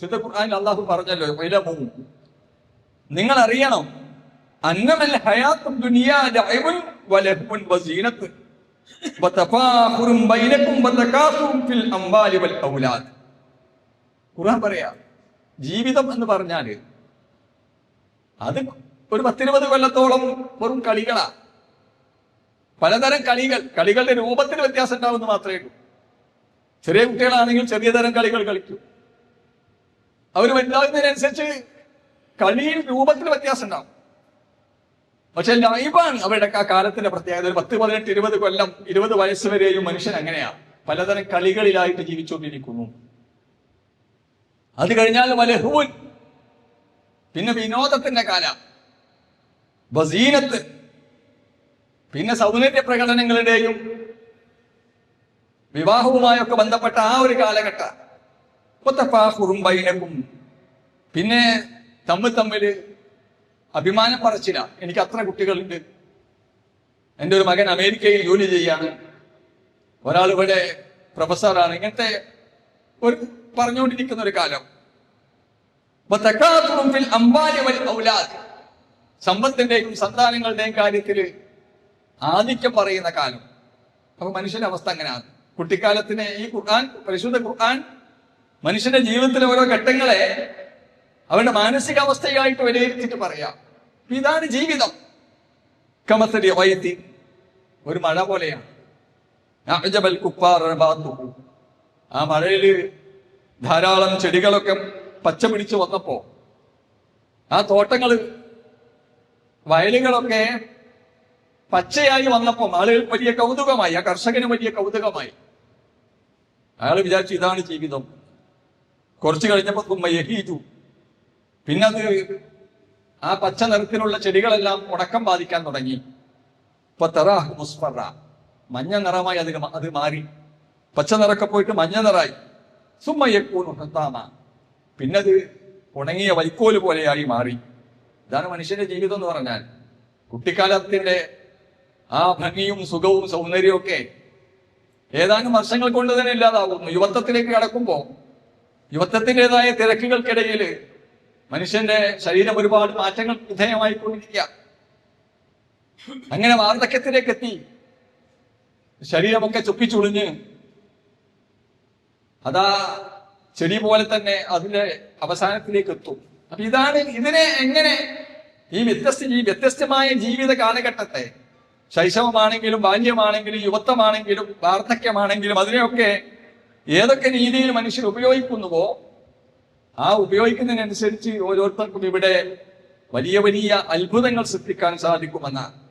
ശുദ്ധ ഖുർആനിൽ അള്ളാഹു പറഞ്ഞല്ലോ ഇലമു നിങ്ങൾ അറിയണം അന്നമൽ ഹയാത്തും ഖുർആൻ പറയാ ജീവിതം എന്ന് പറഞ്ഞാൽ അത് ഒരു പത്തിരുപത് കൊല്ലത്തോളം വെറും കളികളാ. പലതരം കളികൾ കളികളുടെ രൂപത്തിന് വ്യത്യാസം ഉണ്ടാവുമെന്ന് മാത്രമേ ഉള്ളൂ. ചെറിയ കുട്ടികളാണെങ്കിൽ ചെറിയ തരം കളികൾ കളിക്കും. അവർ വലുതാകുന്നതിനനുസരിച്ച് കളിയിൽ രൂപത്തിൽ വ്യത്യാസം ഉണ്ടാവും. പക്ഷെ ലൈവാണ് അവരുടെ ആ കാലത്തിന്റെ പ്രത്യേകത. ഒരു പത്ത് പതിനെട്ട് ഇരുപത് കൊല്ലം ഇരുപത് വയസ്സ് വരെയും മനുഷ്യൻ അങ്ങനെയാ. പലതരം കളികളിലായിട്ട് ജീവിച്ചുകൊണ്ടിരിക്കുന്നു. അത് കഴിഞ്ഞാൽ വലഹുൻ പിന്നെ വിനോദത്തിന്റെ കാല. വസീനത്ത് പിന്നെ സൗന്ദര്യ പ്രകടനങ്ങളുടെയും വിവാഹവുമായൊക്കെ ബന്ധപ്പെട്ട ആ ഒരു കാലഘട്ട. ബൈനക്കും പിന്നെ തമ്മിൽ തമ്മിൽ അഭിമാനം പറച്ചില്ല എനിക്ക് അത്ര കുട്ടികളുണ്ട്. എന്റെ ഒരു മകൻ അമേരിക്കയിൽ ജോലി ചെയ്യാണ്. ഒരാൾ ഇവിടെ പ്രൊഫസറാണ്. ഇങ്ങനത്തെ ഒരു പറഞ്ഞുകൊണ്ടിരിക്കുന്ന ഒരു കാലം. സമ്പത്തിന്റെയും സന്താനങ്ങളുടെയും കാര്യത്തിൽ ആധിക്യം പറയുന്ന കാലം. അപ്പൊ മനുഷ്യന്റെ അവസ്ഥ അങ്ങനെയാണ്. കുട്ടിക്കാലത്തിന് ഈ ഖുർആൻ പരിശുദ്ധ ഖുർആൻ മനുഷ്യന്റെ ജീവിതത്തിലെ ഓരോ ഘട്ടങ്ങളെ അവരുടെ മാനസികാവസ്ഥയായിട്ട് വിലയിരുത്തിയിട്ട് പറയാം. ഇതാണ് ജീവിതം. കമത്തടി വയത്തി ഒരു മഴ പോലെയാണ്. അഅജബൽ കുപ്പാറു. ആ മഴയിൽ ധാരാളം ചെടികളൊക്കെ പച്ച പിടിച്ചു വന്നപ്പോ ആ തോട്ടങ്ങൾ വയലുകളൊക്കെ പച്ചയായി വന്നപ്പോ ആളുകൾ വലിയ കൗതുകമായി ആ കർഷകന് വലിയ കൗതുകമായി. അയാൾ വിചാരിച്ചു ഇതാണ് ജീവിതം. കുറച്ചു കഴിഞ്ഞപ്പോൾ തുമ്മ യഹീജു പിന്നെ അത് ആ പച്ച നിറത്തിലുള്ള ചെടികളെല്ലാം ഉണക്കം ബാധിക്കാൻ തുടങ്ങി. ഇപ്പൊ തെറാഹ് മുസ്ഫറ. മഞ്ഞ നിറമായി അത് അത് മാറി. പച്ച നിറക്കെ പോയിട്ട് മഞ്ഞ നിറായി. സുമ്മയക്കൂന്നു പിന്നത് പിന്നെ അത് ഉണങ്ങിയ വൈക്കോൽ പോലെയായി മാറി. ഇതാണ് മനുഷ്യന്റെ ജീവിതം എന്ന് പറഞ്ഞാൽ. കുട്ടിക്കാലത്തിന്റെ ആ ഭംഗിയും സുഖവും സൗന്ദര്യവും ഒക്കെ ഏതാനും വർഷങ്ങൾ കൊണ്ട് തന്നെ ഇല്ലാതാവുന്നു. യുവത്വത്തിലേക്ക് കടക്കുമ്പോ യുവത്വത്തിന്റെതായ തിരക്കുകൾക്കിടയിൽ മനുഷ്യന്റെ ശരീരം ഒരുപാട് മാറ്റങ്ങൾ വിധേയമായിക്കൊണ്ടിരിക്കുക അങ്ങനെ വാർദ്ധക്യത്തിലേക്ക് എത്തി ശരീരമൊക്കെ ചുപ്പിച്ചുളിഞ്ഞ്. അതാ ചെടി പോലെ തന്നെ അതിന്റെ അവസാനത്തിലേക്ക് എത്തും അപ്പൊ ഇതാണ് ഇതിനെ എങ്ങനെ ഈ വ്യത്യസ്ത ഈ വ്യത്യസ്തമായ ജീവിത കാലഘട്ടത്തെ ശൈശവമാണെങ്കിലും ബാല്യമാണെങ്കിലും യുവത്വമാണെങ്കിലും വാർദ്ധക്യമാണെങ്കിലും അതിനെയൊക്കെ ഏതൊക്കെ രീതിയിൽ മനുഷ്യർ ഉപയോഗിക്കുന്നുവോ ആ ഉപയോഗിക്കുന്നതിനനുസരിച്ച് ഓരോരുത്തർക്കും ഇവിടെ വലിയ വലിയ അത്ഭുതങ്ങൾ സൃഷ്ടിക്കാൻ സാധിക്കുമെന്നാണ്.